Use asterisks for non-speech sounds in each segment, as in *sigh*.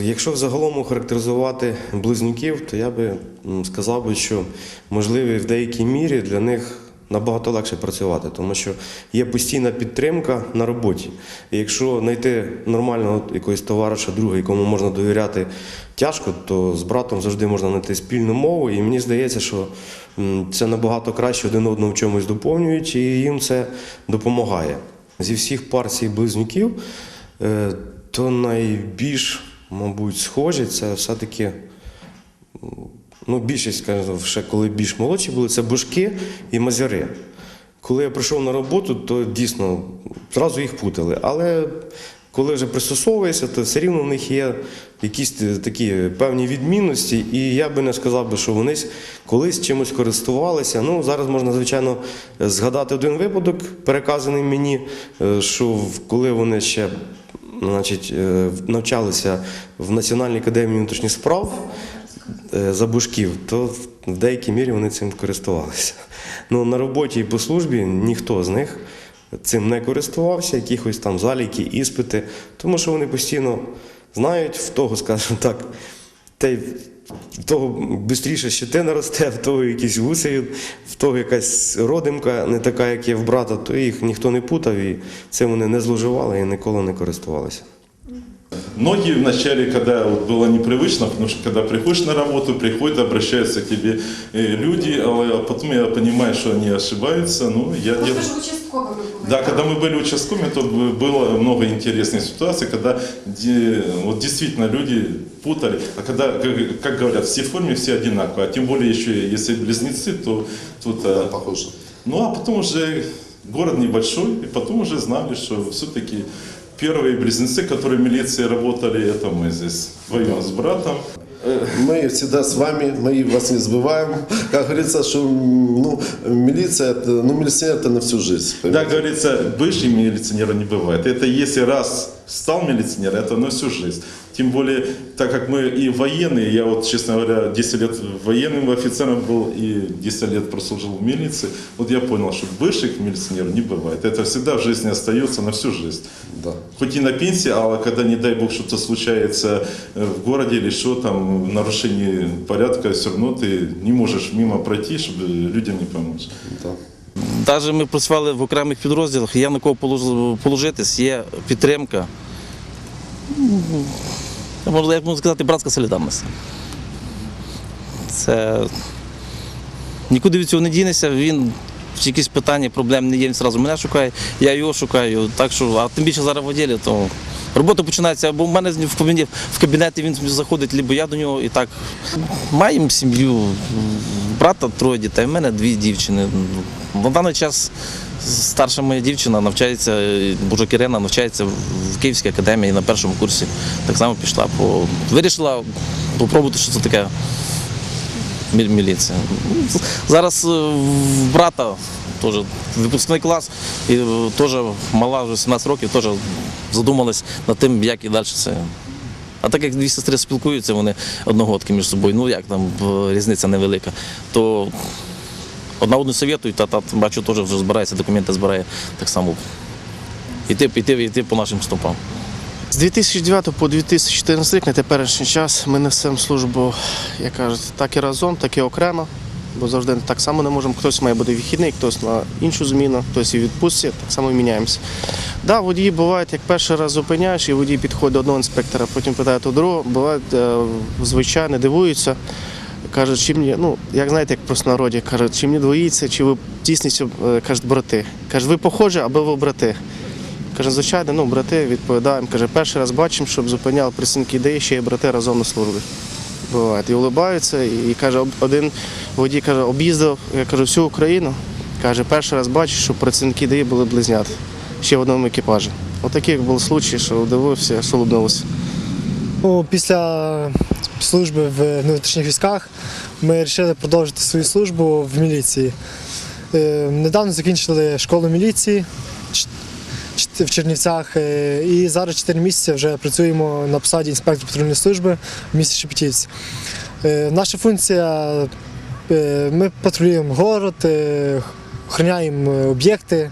Якщо взагалом охарактеризувати близнюків, то я би сказав би, що можливо в деякій мірі для них набагато легше працювати, тому що є постійна підтримка на роботі. І якщо знайти нормального якогось товариша, друга, якому можна довіряти тяжко, то з братом завжди можна знайти спільну мову. І мені здається, що це набагато краще один одного в чомусь доповнюють, і їм це допомагає. Зі всіх пар цих близнюків, е, то найбільш, мабуть, схожі це все-таки ну, більшість, скажімо, ще коли більш молодші були, це бушки і мазяри. Коли я прийшов на роботу, то дійсно зразу їх путали. Але коли вже пристосовуєшся, то все рівно в них є якісь такі певні відмінності, і я би не сказав би, що вони колись чимось користувалися. Ну, зараз можна, звичайно, згадати один випадок, переказаний мені, е, що коли вони ще значить, е, навчалися в Національній академії внутрішніх справ е, забушків, то в- деякій мірі вони цим користувалися. Ну, на роботі і по службі ніхто з них цим не користувався, якихось там заліки, іспити, тому що вони постійно знають в того, скажімо так, те, в того швидше щетина росте, в того якісь гуси, в того якась родимка не така, як є в брата, то їх ніхто не путав і цим вони не зловживали і ніколи не користувалися. Многие вначале, когда вот было непривычно, потому что когда приходишь на работу, приходят, обращаются к тебе э, люди, а потом я понимаю, что они ошибаются. Ну, я, Ну, я- це ж участково ви були. Да, когда мы были участковыми, то б- было много интересных ситуаций, когда де- вот действительно люди путали. А когда, как, как говорят, все в форме, все одинаковые. А тем более еще, если близнецы, то тут... э, Похоже. Ну, а потом уже город небольшой, и потом уже знали, что все-таки первые близнецы, которые в милиции работали, это мы здесь вдвоем с братом. Мы всегда с вами, мы вас не забываем. *laughs* Как говорится, что ну, милиция, это, ну, милиционер это на всю жизнь. Да, понимаете? говорится, бывший милиционера не бывает. Это если раз стал милиционером, это на всю жизнь. Тем более, так как мы и военные, я вот, честно говоря, 10 лет военным офицером был и 10 лет прослужил в милиции, вот я понял, что бывших милиционеров не бывает. Это всегда в жизни остается на всю жизнь. Да. Хоть и на пенсии, а когда, не дай бог, что-то случается э, в городе или что там, нарушение порядка, все равно ты не можешь мимо пройти, чтобы людям не помочь. Да. Навіть ми працювали в окремих підрозділах, є на кого положитись, є підтримка. Можна, як можна сказати, братська солідарність. Це нікуди від цього не дінешся, він чи якісь питання, проблем не є, він одразу мене шукає, я його шукаю. Так що, а тим більше зараз в ділі, то робота починається, або в мене в кабінеті, в кабінеті він заходить, або я до нього і так. Маємо сім'ю, брата троє дітей, в мене дві дівчини. На даний час старша моя дівчина навчається, Бужок Ірина навчається в Київській академії на першому курсі. Так само пішла. По... Вирішила спробувати, що це таке мі- міліція. Зараз е, в брата теж випускний клас, і е, теж мала вже 17 років, теж задумалась над тим, як і далі це. А так як дві сестри спілкуються, вони одногодки між собою, ну як там е, різниця невелика, то одна одну совєтують, та та бачу, теж вже збирається, документи збирає так само. Іти, іти, іти по нашим стопам. З 2009 по 2014 рік на теперішній час ми несемо службу, як кажуть, так і разом, так і окремо, бо завжди так само не можемо. Хтось має бути вихідний, хтось на іншу зміну, хтось і відпустці, так само міняємося. Да, водії бувають, як перший раз зупиняєш, і водій підходить до одного інспектора, потім питає до другого, бувають е, звичайно дивуються. Кажуть, чи мені, ну, як знаєте, як просто народі, кажуть, чи мені двоїться, чи ви дійсно е, кажуть, брати. Кажуть, ви похожі, або ви брати. Каже, звичайно, ну, брати відповідаємо. Каже, перший раз бачимо, щоб зупиняли працівники ідеї, ще й брати разом на службі. Бувають. І улибаються, і, каже, один водій каже, об'їздив, я кажу, всю Україну. Каже, перший раз бачу, що працівники ідеї були близнят, ще в одному екіпажі. Отакі як були случаї, що дивився, що улыбнулося. Ну, після служби в внутрішніх військах ми вирішили продовжити свою службу в міліції. Е, Недавно закінчили школу міліції в Чернівцях е, і зараз 4 місяці вже працюємо на посаді інспектора патрульної служби в місті Шепетівці. Е, Наша функція ми патрулюємо город, охороняємо об'єкти.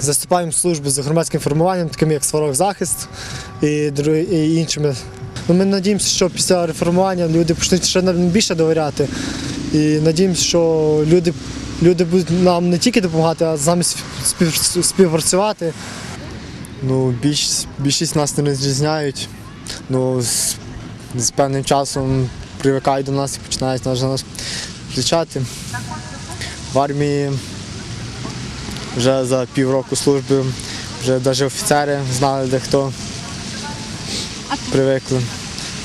Заступаємо службу з громадським формуванням, таким як сварог захист, і, іншими. Ну, ми надіємося, що після реформування люди почнуть ще більше довіряти. І надіємося, що люди, люди будуть нам не тільки допомагати, а з нами співпрацювати. Ну, більшість, більшість нас не розрізняють. Ну, з, з певним часом привикають до нас і починають нас зустрічати. В армії вже за півроку служби, вже навіть офіцери знали, де хто привикли.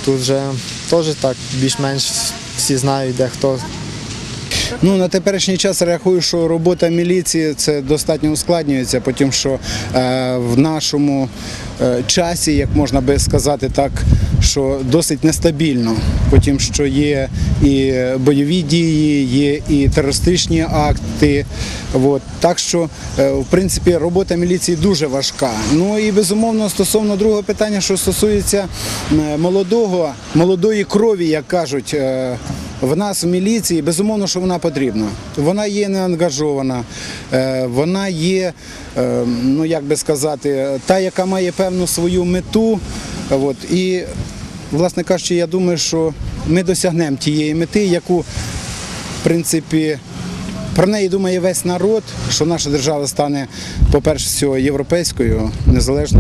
Тут вже теж так більш-менш всі знають, де хто. Ну на теперішній час рахую, що робота міліції це достатньо ускладнюється, потім що е, в нашому е, часі, як можна би сказати так, що досить нестабільно. Потім що є і бойові дії, є і терористичні акти. От. Так що, е, в принципі, робота міліції дуже важка. Ну і безумовно стосовно другого питання, що стосується е, молодого, молодої крові, як кажуть. е, в нас в міліції безумовно, що вона потрібна. Вона є неангажована, е, вона є, е, ну як би сказати, та, яка має певну свою мету. От, і, власне кажучи, я думаю, що ми досягнемо тієї мети, яку, в принципі, про неї думає весь народ, що наша держава стане, по-перше, всього європейською, незалежною.